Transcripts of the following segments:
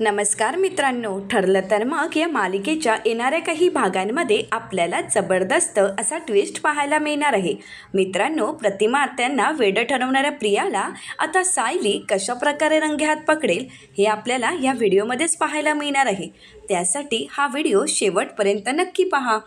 नमस्कार मित्रांनो ठरलं तर मग या मालिकेच्या येणाऱ्या काही भागांमध्ये आपल्याला जबरदस्त असा ट्विस्ट पाहायला मिळणार आहे. मित्रांनो प्रतिमा आत्यांना वेडं ठरवणाऱ्या प्रियाला आता सायली कशा प्रकारे रंगेहात पकडेल हे आपल्याला या व्हिडिओमध्येच पाहायला मिळणार आहे. त्यासाठी हा व्हिडिओ शेवटपर्यंत नक्की पहा.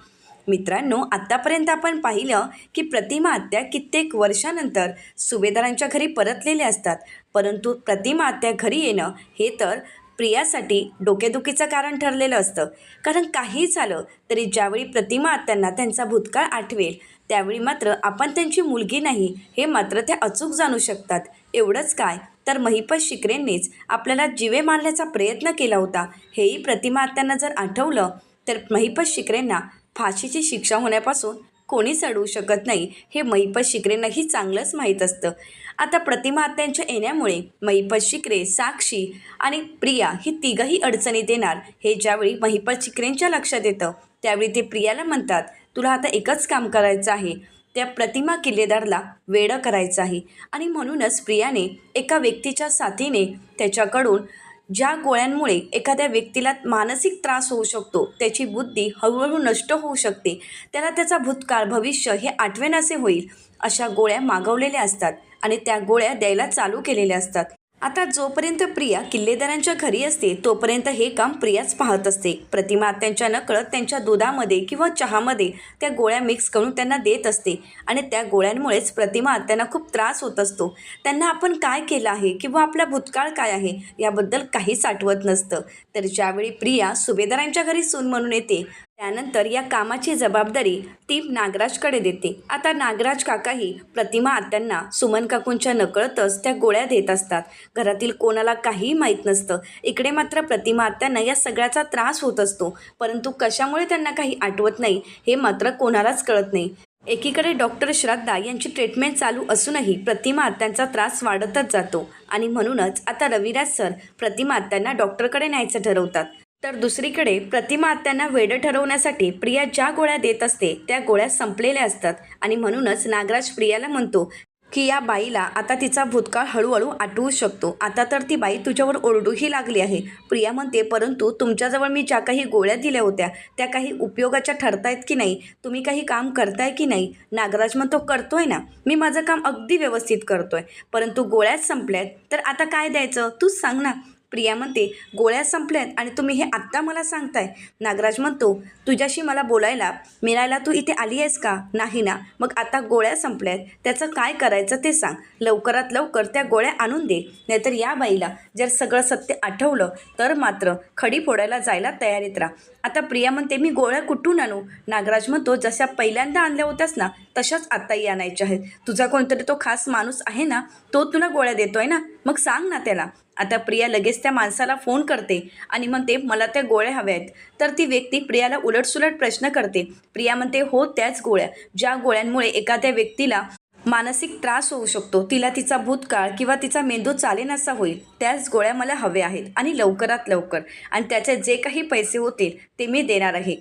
मित्रांनो आत्तापर्यंत आपण पाहिलं की प्रतिमा आत्या कित्येक वर्षानंतर सुभेदारांच्या घरी परतलेल्या असतात. परंतु प्रतिमा आत्या घरी येणं हे तर प्रियासाठी डोकेदुखीचं कारण ठरलेलं असतं. कारण काही झालं तरी ज्यावेळी प्रतिमा त्यांना त्यांचा भूतकाळ आठवेल त्यावेळी मात्र आपण त्यांची मुलगी नाही हे मात्र त्या अचूक जाणू शकतात. एवढंच काय? तर महिपत शिकरेंनीच आपल्याला जिवे मारण्याचा प्रयत्न केला होता. हेही प्रतिमा त्यांना जर आठवलं तर महिपत शिकरेंना फाशीची शिक्षा होण्यापासून कोणीच अडवू शकत नाही. हे महिपत शिकरेंनाही चांगलंच माहीत असतं. आता प्रतिमा आत्यांच्या येण्यामुळे महिपत शिकरे साक्षी आणि प्रिया ही तिघही अडचणीत येणार. हे ज्यावेळी महिपत शिकरेंच्या लक्षात येतं त्यावेळी ते प्रियाला म्हणतात तुला आता एकच काम करायचं आहे. त्या प्रतिमा किल्लेदारला वेडं करायचं आहे. आणि म्हणूनच प्रियाने एका व्यक्तीच्या साथीने त्याच्याकडून ज्या गोळ्यांमुळे एखाद्या व्यक्तीला मानसिक त्रास होऊ शकतो त्याची बुद्धी हळूहळू नष्ट होऊ शकते त्याला त्याचा भूतकाळ भविष्य हे आठवेनासे होईल अशा गोळ्या मागवलेल्या असतात आणि त्या गोळ्या द्यायला चालू केलेल्या असतात. आता जोपर्यंत प्रिया किल्लेदारांच्या घरी असते तोपर्यंत हे काम प्रियाच पाहत असते. प्रतिमा त्यांच्या नकळत त्यांच्या दुधामध्ये किंवा चहामध्ये त्या गोळ्या मिक्स करून त्यांना देत असते आणि त्या गोळ्यांमुळेच प्रतिमा त्यांना खूप त्रास होत असतो. त्यांना आपण काय केलं आहे किंवा आपला भूतकाळ काय आहे याबद्दल काहीच आठवत नसतं. तर ज्यावेळी प्रिया सुभेदारांच्या घरी सून म्हणून येते त्यानंतर या कामाची जबाबदारी ती नागराजकडे देते. आता नागराज काकाही प्रतिमा आत्यांना सुमन काकूंच्या नकळतच त्या गोळ्या देत असतात. घरातील कोणाला काहीही माहीत नसतं. इकडे मात्र प्रतिमा आत्यांना या सगळ्याचा त्रास होत असतो. परंतु कशामुळे त्यांना काही आठवत नाही हे मात्र कोणालाच कळत नाही. एकीकडे डॉक्टर श्रद्धा यांची ट्रीटमेंट चालू असूनही प्रतिमा आत्यांचा त्रास वाढतच जातो. आणि म्हणूनच आता रविराज सर प्रतिमा आत्यांना डॉक्टरकडे न्यायचं ठरवतात. तर दुसरीकडे प्रतिमा आत्यांना वेडं ठरवण्यासाठी प्रिया ज्या गोळ्या देत असते त्या गोळ्या संपलेल्या असतात. आणि म्हणूनच नागराज प्रियाला म्हणतो की या बाईला आता तिचा भूतकाळ हळूहळू आठवू शकतो. आता तर ती बाई तुझ्यावर ओरडूही लागली आहे. प्रिया म्हणते परंतु तुमच्याजवळ मी ज्या काही गोळ्या दिल्या होत्या त्या काही उपयोगाच्या ठरतायत की नाही? तुम्ही काही काम करताय की नाही? नागराज म्हणतो करतोय ना. मी माझं काम अगदी व्यवस्थित करतोय. परंतु गोळ्याच संपल्यात. तर आता काय द्यायचं? तूच सांग ना. प्रिया म्हणते गोळ्या संपल्यात आणि तुम्ही हे आत्ता मला सांगताय. नागराज म्हणतो तुझ्याशी मला बोलायला मिळायला तू इथे आली आहेस का? नाही ना. मग आता गोळ्या संपल्यात त्याचं काय करायचं ते सांग. लवकरात लवकर त्या गोळ्या आणून दे. नाहीतर या बाईला जर सगळं सत्य आठवलं तर मात्र खडी फोडायला जायला तयारीत राहा. आता प्रिया म्हणते मी गोळ्या कुठून आणू? नागराज म्हणतो जशा पहिल्यांदा आणल्या होत्यास ना तशाच आत्ताही आणायच्या आहेत. तुझा कोणतरी तो खास माणूस आहे ना तो तुला गोळ्या देतोय ना? मग सांग ना त्याला. आता प्रिया लगेच त्या माणसाला फोन करते आणि म्हणते मला त्या गोळ्या हव्या आहेत तर ती व्यक्ती प्रियाला उलटसुलट प्रश्न करते. प्रिया म्हणते हो त्याच गोळ्या. ज्या गोळ्यांमुळे एखाद्या व्यक्तीला मानसिक त्रास होऊ शकतो तिला तिचा भूतकाळ किंवा तिचा मेंदू चालेनासा होईल त्याच गोळ्या मला हव्या आहेत आणि लवकरात लवकर. आणि त्याचे जे काही पैसे होतील ते मी देणार आहे.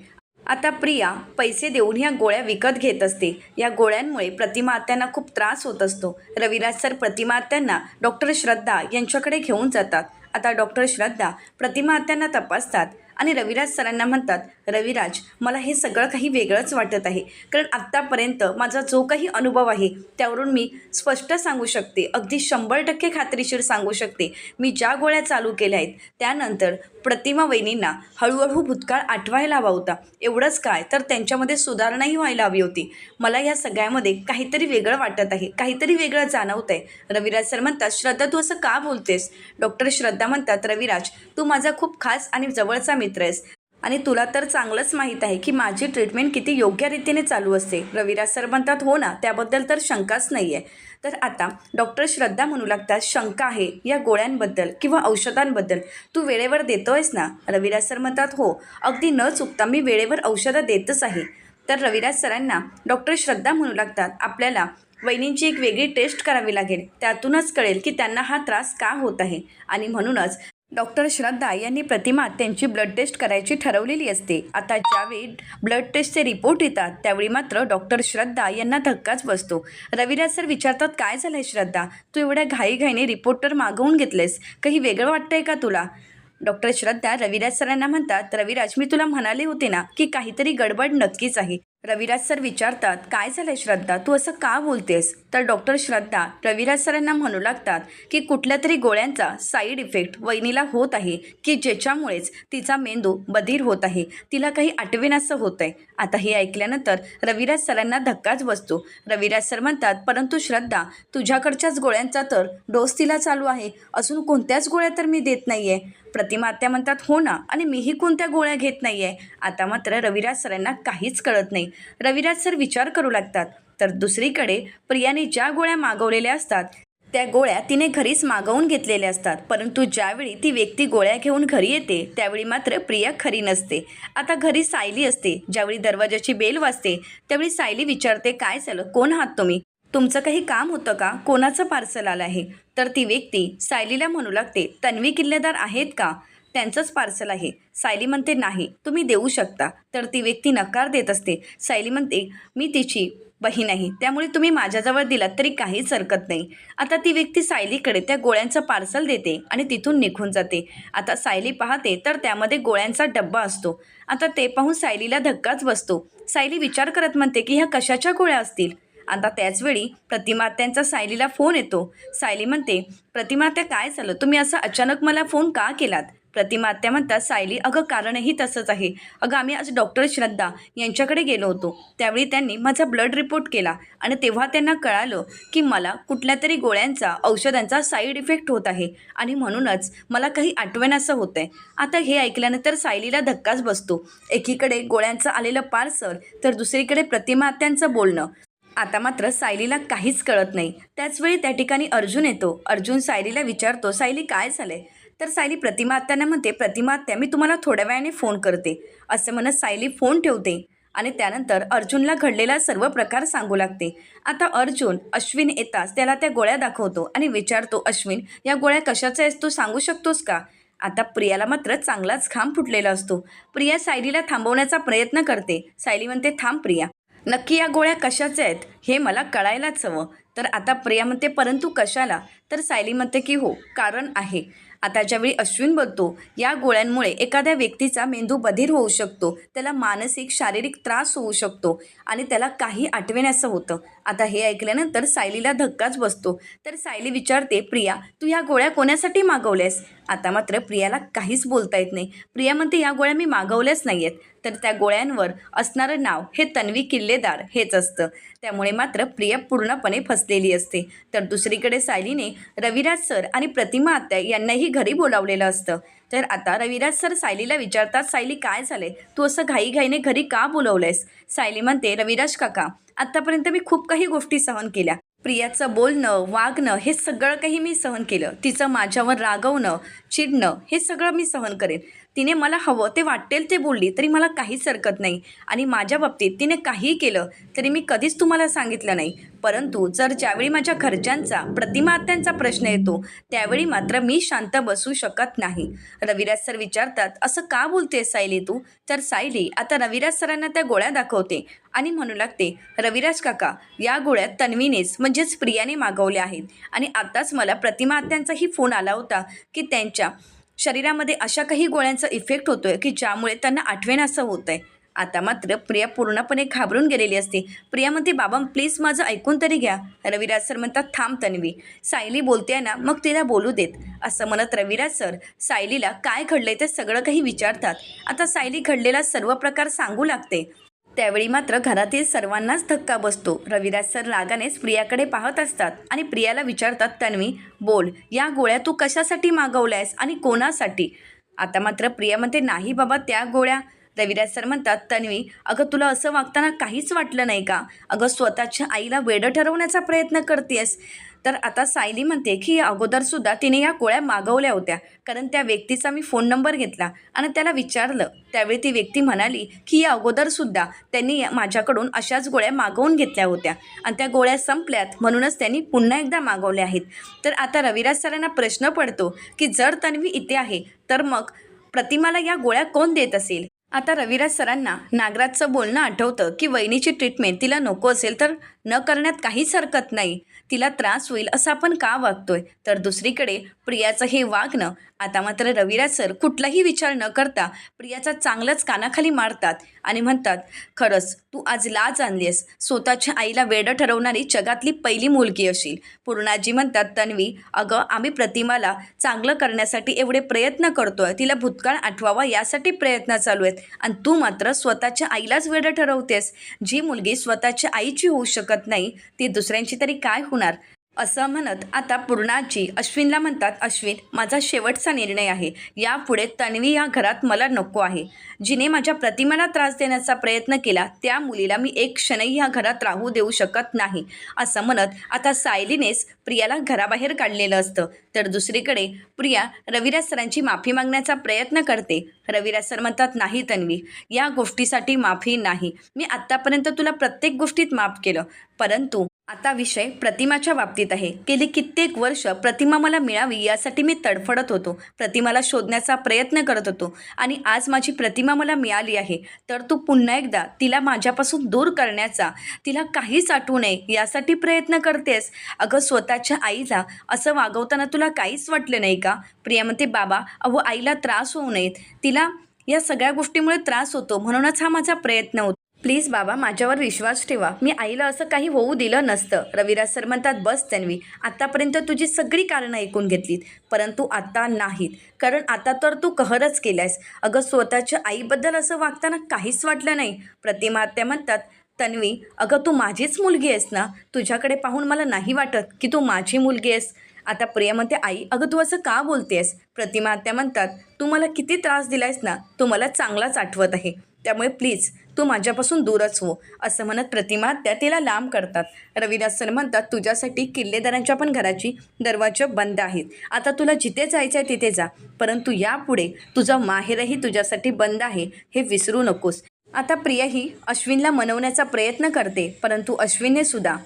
आता प्रिया पैसे देऊन ह्या गोळ्या विकत घेत असते. या गोळ्यांमुळे प्रतिमा आत्यांना खूप त्रास होत असतो. रविराज सर प्रतिमा आत्यांना डॉक्टर श्रद्धा यांच्याकडे घेऊन जातात. आता डॉक्टर श्रद्धा प्रतिमा आत्यांना तपासतात आणि रविराज सरांना म्हणतात रविराज मला हे सगळं काही वेगळंच वाटत आहे. कारण आत्तापर्यंत माझा जो काही अनुभव आहे त्यावरून मी स्पष्ट सांगू शकते. अगदी शंभर टक्के खात्रीशीर सांगू शकते. मी ज्या गोळ्या चालू केल्या आहेत त्यानंतर प्रतिमा वहिनींना हळूहळू भूतकाळ आठवायला हवा होता. एवढंच काय तर त्यांच्यामध्ये सुधारणाही व्हायला हवी होती. मला या सगळ्यामध्ये काहीतरी वेगळं वाटत आहे काहीतरी वेगळं जाणवत आहे रविराज सर म्हणतात श्रद्धा तू असं का बोलतेस? डॉक्टर श्रद्धा म्हणतात रविराज तू माझा खूप खास आणि जवळचा मित्र आहेस. आणि तुला तर चांगलंच माहीत आहे की माझी ट्रीटमेंट किती योग्य रीतीने चालू असते. रविराज सर म्हणतात हो ना त्याबद्दल तर शंकाच नाही आहे तर आता डॉक्टर श्रद्धा म्हणू लागतात शंका आहे या गोळ्यांबद्दल किंवा औषधांबद्दल. तू वेळेवर देतो आहेस ना? रविराज सर म्हणतात हो अगदी न चुकता मी वेळेवर औषधं देतच आहे. तर रविराज सरांना डॉक्टर श्रद्धा म्हणू लागतात आपल्याला वहिनींची एक वेगळी टेस्ट करावी लागेल. त्यातूनच कळेल की त्यांना हा त्रास का होत आहे. आणि म्हणूनच डॉक्टर श्रद्धा यांनी प्रतिमा त्यांची ब्लड टेस्ट करायची ठरवलेली असते. आता ज्यावेळी ब्लड टेस्टचे रिपोर्ट येतात त्यावेळी मात्र डॉक्टर श्रद्धा यांना धक्काच बसतो. रविराज सर विचारतात काय झालंय श्रद्धा? तू एवढ्या घाईघाईने रिपोर्ट तर मागवून घेतलेस. काही वेगळं वाटतंय का तुला? डॉक्टर श्रद्धा रविराज सरांना म्हणतात रविराज मी तुला म्हणाले होते ना की काहीतरी गडबड नक्कीच आहे. रविराज सर विचारतात काय झालं श्रद्धा? तू असं का बोलतेस? तर डॉक्टर श्रद्धा रविराज सरांना म्हणू लागतात की कुठल्या तरी गोळ्यांचा साईड इफेक्ट वहिनीला होत आहे की ज्याच्यामुळेच तिचा मेंदू बधीर होत आहे. तिला काही आठवेनासं होत आहे आता हे ऐकल्यानंतर रविराज सरांना धक्काच बसतो. रविराज सर म्हणतात परंतु श्रद्धा तुझ्याकडच्याच गोळ्यांचा तर डोस तिला चालू आहे. अजून कोणत्याच गोळ्या तर मी देत नाही आहे प्रतिमा आत्या म्हणतात हो ना आणि मीही कोणत्या गोळ्या घेत नाही आहे आता मात्र रविराज सरांना काहीच कळत नाही. रविराज सर विचार करू लागतात. तर दुसरीकडे प्रियाने ज्या गोळ्या मागवलेल्या असतात त्या गोळ्या तिने घरीच मागवून घेतलेल्या असतात. परंतु ज्यावेळी ती व्यक्ती गोळ्या घेऊन घरी येते त्यावेळी मात्र प्रिया खरी नसते. आता घरी सायली असते ज्यावेळी दरवाजाची बेल वाजते त्यावेळी सायली विचारते काय झालं? कोण आहात तुम्ही? तुमचं काही काम होतं का? कोणाचं पार्सल आलं आहे? तर ती व्यक्ती सायलीला म्हणू लागते तन्वी किल्लेदार आहेत का? त्यांचंच पार्सल आहे. सायली म्हणते नाही तुम्ही देऊ शकता. तर ती व्यक्ती नकार देत असते. सायली म्हणते मी तिची बहीण आहे त्यामुळे तुम्ही माझ्याजवळ दिलात तरी काहीच हरकत नाही. आता ती व्यक्ती सायलीकडे त्या गोळ्यांचं पार्सल देते आणि तिथून निघून जाते. आता सायली पाहते तर त्यामध्ये गोळ्यांचा डब्बा असतो. आता ते पाहून सायलीला धक्काच बसतो. सायली विचार करत म्हणते की ह्या कशाच्या गोळ्या असतील? आता त्याचवेळी प्रतिमात्यांचा सायलीला फोन येतो. सायली म्हणते प्रतिमात्या काय झालं? तुम्ही असं अचानक मला फोन का केलात? प्रतिमात्या म्हणतात सायली अगं कारणही तसंच आहे. अगं आम्ही आज डॉक्टर श्रद्धा यांच्याकडे गेलो होतो. त्यावेळी त्यांनी माझा ब्लड रिपोर्ट केला आणि तेव्हा त्यांना कळालं की मला कुठल्या तरी गोळ्यांचा औषधांचा साईड इफेक्ट होत आहे आणि म्हणूनच मला काही आठवण होतं आहे आता हे ऐकल्यानंतर सायलीला धक्काच बसतो. एकीकडे गोळ्यांचं आलेलं पार्सल तर दुसरीकडे प्रतिमात्यांचं बोलणं. आता मात्र सायलीला काहीच कळत नाही. त्याचवेळी त्या ठिकाणी अर्जुन येतो. अर्जुन सायलीला विचारतो सायली काय झालंय? तर सायली प्रतिमा आत्यांना म्हणते प्रतिमा आत्या मी तुम्हाला थोड्या वेळाने फोन करते. असं म्हणत सायली फोन ठेवते आणि त्यानंतर अर्जुनला घडलेला सर्व प्रकार सांगू लागते. आता अर्जुन अश्विन येताच त्याला त्या गोळ्या दाखवतो आणि विचारतो अश्विन या गोळ्या कशाचा आहेस तू सांगू शकतोस का? आता प्रियाला मात्र चांगलाच घाम फुटलेला असतो. प्रिया सायलीला थांबवण्याचा प्रयत्न करते. सायली म्हणते थांब प्रिया. नक्की या गोळ्या कशाच्या आहेत हे मला कळायलाच हवं. तर आता प्रिया म्हणते परंतु कशाला? तर सायली म्हणते की हो कारण आहे. आता ज्यावेळी अश्विन बोलतो या गोळ्यांमुळे एखाद्या व्यक्तीचा मेंदू बधीर होऊ शकतो. त्याला मानसिक शारीरिक त्रास होऊ शकतो आणि त्याला काही आठवेण्याचं होतं. आता हे ऐकल्यानंतर सायलीला धक्काच बसतो. तर सायली विचारते प्रिया तू या गोळ्या कोणासाठी मागवल्यास? आता मात्र प्रियाला काहीच बोलता येत नाही. प्रिया म्हणते या गोळ्या मी मागवल्याच नाही आहेत तर त्या गोळ्यांवर असणारं नाव हे तन्वी किल्लेदार हेच असतं. त्यामुळे मात्र प्रिया पूर्णपणे फसलेली असते. तर दुसरीकडे सायलीने रविराज सर आणि प्रतिमा आत्या यांनाही घरी बोलावलेलं असतं. तर आता रविराज सर सायलीला विचारतात सायली काय झाले तू असं घाईघाईने घरी का बोलवलंयस? सायली म्हणते रविराज काका आत्तापर्यंत मी खूप काही गोष्टी सहन केल्या. प्रियाचं बोलणं वागणं हे सगळं काही मी सहन केलं. तिचं माझ्यावर रागवणं चिडणं हे सगळं मी सहन करेन. तिने मला हवं ते वाटेल ते बोलली तरी मला काहीच हरकत नाही. आणि माझ्या बाबतीत तिने काहीही केलं तरी मी कधीच तुम्हाला सांगितलं नाही. परंतु जर ज्यावेळी माझ्या घरच्यांचा प्रतिमात्यांचा प्रश्न येतो त्यावेळी मात्र मी शांत बसू शकत नाही. रविराज सर विचारतात असं का बोलते सायली तू? तर सायली आता रविराज सरांना त्या गोळ्या दाखवते. आणि म्हणू लागते रविराज काका या गोळ्या तन्वीनेच म्हणजेच प्रियाने मागवल्या आहेत. आणि आत्ताच मला प्रतिमा आत्यांचाही फोन आला होता की त्यांच्या शरीरामध्ये अशा काही गोळ्यांचा इफेक्ट होतो आहे की ज्यामुळे त्यांना आठवेण असं होतं आहे आता मात्र प्रिया पूर्णपणे घाबरून गेलेली असते. प्रिया म्हणते बाबा प्लीज माझं ऐकून तरी घ्या. रविराज सर म्हणतात थांब तन्वी. सायली बोलते ना मग तिला बोलू देत. असं म्हणत रविराज सर सायलीला काय घडलंय ते सगळं काही विचारतात. आता सायली घडलेला सर्व प्रकार सांगू लागते. त्यावेळी मात्र घरातील सर्वांनाच धक्का बसतो. रविराज सर रागानेच प्रियाकडे पाहत असतात आणि प्रियाला विचारतात तन्वी बोल या गोळ्या तू कशासाठी मागवल्यास आणि कोणासाठी? आता मात्र प्रिया म्हणते नाही बाबा त्या गोळ्या. रविराज सर म्हणतात तन्वी अगं तुला असं वागताना काहीच वाटलं नाही का? अगं स्वतःच्या आईला वेडं ठरवण्याचा प्रयत्न करतेस तर आता सायली म्हणते की या अगोदरसुद्धा तिने या गोळ्या मागवल्या होत्या. कारण त्या व्यक्तीचा मी फोन नंबर घेतला आणि त्याला विचारलं. त्यावेळी ती व्यक्ती म्हणाली की या अगोदरसुद्धा त्यांनी माझ्याकडून अशाच गोळ्या मागवून घेतल्या होत्या. आणि त्या गोळ्या संपल्यात म्हणूनच त्यांनी पुन्हा एकदा मागवल्या आहेत. तर आता रविराज सरांना प्रश्न पडतो की जर तन्वी इथे आहे तर मग प्रतिमाला या गोळ्या कोण देत असेल? आता रविराज सरांना नागराजचं बोलणं आठवतं की वहिनीची ट्रीटमेंट तिला नको असेल तर न करण्यात काहीच हरकत नाही. तिला त्रास होईल असं आपण का वागतोय? तर दुसरीकडे प्रियाचं हे वागणं. आता मात्र रविराज सर कुठलाही विचार न करता प्रियाचा चांगलंच कानाखाली मारतात आणि म्हणतात खरंच तू आज लाज आणलीस स्वतःच्या आईला वेडं ठरवणारी जगातली पहिली मुलगी असेल पूर्णाजी म्हणतात तन्वी अगं आम्ही प्रतिमाला चांगलं करण्यासाठी एवढे प्रयत्न करतोय. तिला भूतकाळ आठवावा यासाठी प्रयत्न चालू आहेत. आणि तू मात्र स्वतःच्या आईलाच वेडं ठरवतेस. जी मुलगी स्वतःच्या आईची होऊ शकत नाही ती दुसऱ्यांची तरी काय होणार? असं म्हणत आता पूर्णाजी अश्विनला म्हणतात अश्विन माझा शेवटचा निर्णय आहे. यापुढे तन्वी या घरात मला नको आहे. जिने माझ्या प्रतिमेला त्रास देण्याचा प्रयत्न केला त्या मुलीला मी एक क्षणही ह्या घरात राहू देऊ शकत नाही. असं म्हणत आता सायलीनेच प्रियाला घराबाहेर काढलेलं असतं. तर दुसरीकडे प्रिया रविराज सरांची माफी मागण्याचा प्रयत्न करते. रविराज सर म्हणतात नाही तन्वी या गोष्टीसाठी माफी नाही. मी आत्तापर्यंत तुला प्रत्येक गोष्टीत माफ केलं. परंतु आता विषय प्रतिमाच्या बाबतीत आहे. गेली कित्येक वर्ष प्रतिमा मला मिळावी यासाठी मी तडफडत होतो. प्रतिमाला शोधण्याचा प्रयत्न करत होतो आणि आज माझी प्रतिमा मला मिळाली आहे. तर तू पुन्हा एकदा तिला माझ्यापासून दूर करण्याचा तिला काहीच आठवू नये यासाठी प्रयत्न करतेस. अगं स्वतःच्या आईला असं वागवताना तुला काहीच वाटलं नाही का? प्रिया बाबा अहो आईला त्रास होऊ नयेत. तिला या सगळ्या गोष्टीमुळे त्रास होतो. म्हणूनच हा माझा प्रयत्न होतो. प्लीज बाबा माझ्यावर विश्वास ठेवा. मी आईला असं काही होऊ दिलं नसतं. रविराज सर म्हणतात बस तन्वी आत्तापर्यंत तुझी सगळी कारणं ऐकून घेतलीत परंतु आता नाहीत. कारण आता तर तू कहरच केलायस. अगं स्वतःच्या आईबद्दल असं वागताना काहीच वाटलं नाही. प्रतिमा आत्या म्हणतात तन्वी अगं तू माझीच मुलगी आहेस ना? तुझ्याकडे पाहून मला नाही वाटत की तू माझी मुलगी आहेस. आता प्रिया म्हणते आई अगं तू असं का बोलतेस? प्रतिमा आत्या म्हणतात तू मला किती त्रास दिलायस ना? तू मला चांगलाच आठवत आहे. त्यामुळे प्लीज तू माझ्यापासून दूरच हो असं म्हणत प्रतिमा त्या तिला लांब करतात. रविदास सर म्हणतात तुझ्यासाठी किल्लेदारांच्या पण घराची दरवाजे बंद आहेत. आता तुला जिथे जायचं आहे तिथे जा. परंतु यापुढे तुझं माहेरही तुझ्यासाठी बंद आहे हे विसरू नकोस. आता प्रिया ही अश्विनला मनवण्याचा प्रयत्न करते परंतु अश्विनने सुद्धा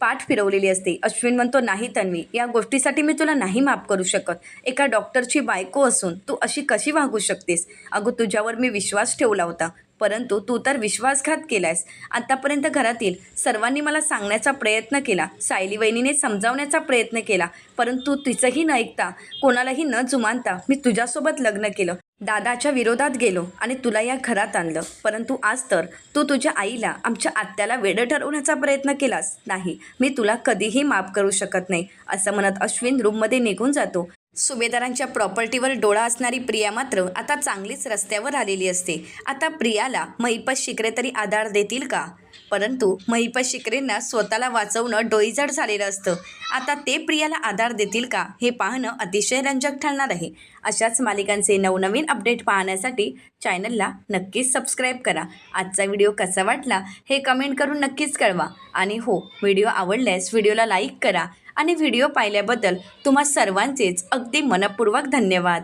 पाठ फिरवलेली असते. अश्विन म्हणतो नाही तन्वी या गोष्टीसाठी मी तुला नाही माफ करू शकत. एका डॉक्टरची बायको असून तू अशी कशी वागू शकतेस? अगं तुझ्यावर मी विश्वास ठेवला होता. परंतु तू तर विश्वासघात केलायस. आत्तापर्यंत घरातील सर्वांनी मला सांगण्याचा प्रयत्न केला. सायली वहिनीने समजावण्याचा प्रयत्न केला. परंतु तिचंही न ऐकता कोणालाही न जुमानता मी तुझ्यासोबत लग्न केलं. दादाच्या विरोधात गेलो आणि तुला या घरात आणलं. परंतु आज तर तू तुझ्या आईला आमच्या आत्याला वेडं ठरवण्याचा प्रयत्न केलास. नाही मी तुला कधीही माफ करू शकत नाही असं म्हणत अश्विन रूममध्ये निघून जातो. सुभेदारांच्या प्रॉपर्टीवर डोळा असणारी प्रिया मात्र आता चांगलीच रस्त्यावर आलेली असते. आता प्रियाला महिपत शिकरे तरी आधार देतील का? परंतु महिपा शिकरेंना स्वतःला वाचवणं डोईजड झालेलं असतं. आता ते प्रियाला आधार देतील का हे पाहणं अतिशय रंजक ठरणार आहे. अशाच मालिकांचे नवनवीन अपडेट पाहण्यासाठी चॅनलला नक्कीच सबस्क्राईब करा. आजचा व्हिडिओ कसा वाटला हे कमेंट करून नक्कीच कळवा. आणि हो व्हिडिओ आवडल्यास व्हिडिओला लाईक करा. आणि व्हिडिओ पाहिल्याबद्दल तुम्हा सर्वांचेच अगदी मनपूर्वक धन्यवाद.